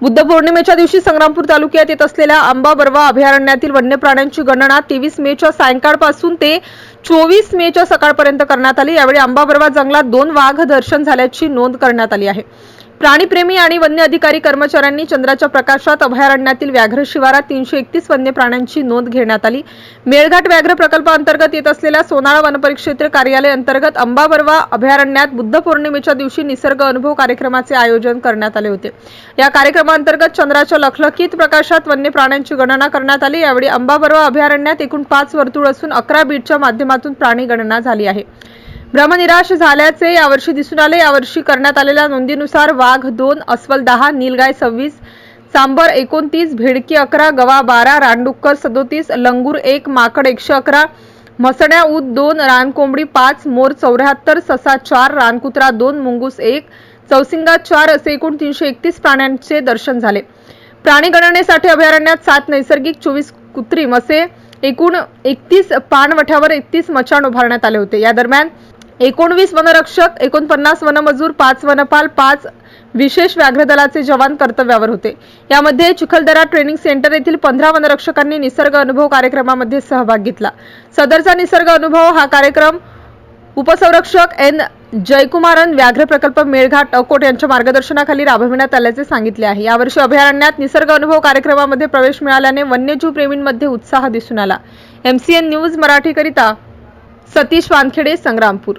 बुद्ध पौर्णिमेच्या दिवशी संग्रामपूर तालुक्यात येत असलेल्या आंबा बरवा अभयारण्यातील वन्य प्राण्यांची गणना तेवीस मेच्या सायंकाळपासून ते चोवीस मेच्या सकाळपर्यंत करण्यात आली. यावेळी आंबा बर्वा जंगलात दोन वाघ दर्शन झाल्याची नोंद करण्यात आली आहे. प्राणीप्रेमी आणि वन्य अधिकारी कर्मचाऱ्यांनी चंद्राच्या प्रकाशात अभयारण्यातील व्याघ्र शिवारात तीनशे एकतीस वन्य प्राण्यांची नोंद घेण्यात आली. मेळघाट व्याघ्र प्रकल्पाअंतर्गत येत असलेल्या सोनाळा वनपरिक्षेत्र कार्यालय अंतर्गत अंबाबर्वा अभयारण्यात बुद्ध पौर्णिमेच्या दिवशी निसर्ग अनुभव कार्यक्रमाचे आयोजन करण्यात आले होते. या कार्यक्रमाअंतर्गत चंद्राच्या लखलखीत प्रकाशात वन्य प्राण्यांची गणना करण्यात आली. यावेळी अंबाबर्वा अभयारण्यात एकूण पाच वर्तुळ असून अकरा बीटच्या माध्यमातून प्राणी गणना झाली आहे. भ्रमनिराश झाल्याचे यावर्षी दिसून आले. यावर्षी करण्यात आलेल्या नोंदीनुसार वाघ दोन अस्वल दहा नीलगाय सव्वीस सांबर एकोणतीस भिडकी अकरा गवा बारा रानडुक्कर सदोतीस लंगूर एक माकड एकशे अकरा म्हसड्या ऊत दोन रानकोंबडी पाच मोर चौऱ्याहत्तर ससा चार रानकुत्रा दोन मुंगूस एक चौसिंगा चार असे एकूण तीनशे एकतीस प्राण्यांचे दर्शन झाले. प्राणी गणनेसाठी अभयारण्यात सात नैसर्गिक चोवीस कृत्रिम असे एकूण एकतीस पाणवठ्यावर एकतीस मचाण उभारण्यात आले होते. या दरम्यान एकोणवीस वनरक्षक एकोणपन्नास वनमजूर पाच वनपाल पाच विशेष व्याघ्र दलाचे जवान कर्तव्यावर होते. यामध्ये चिखलदरा ट्रेनिंग सेंटर येथील पंधरा वनरक्षकांनी निसर्ग अनुभव कार्यक्रमामध्ये सहभाग घेतला. सदरचा निसर्ग अनुभव हा कार्यक्रम उपसंरक्षक एन. जयकुमारन व्याघ्र प्रकल्प मेळघाट अकोट यांच्या मार्गदर्शनाखाली राबविण्यात आल्याचे सांगितले आहे. यावर्षी अभयारण्यात निसर्ग अनुभव कार्यक्रमामध्ये प्रवेश मिळाल्याने वन्यजीव प्रेमींमध्ये उत्साह दिसून आला. एमसीएन न्यूज मराठीकरिता सतीश वानखेडे संग्रामपूर.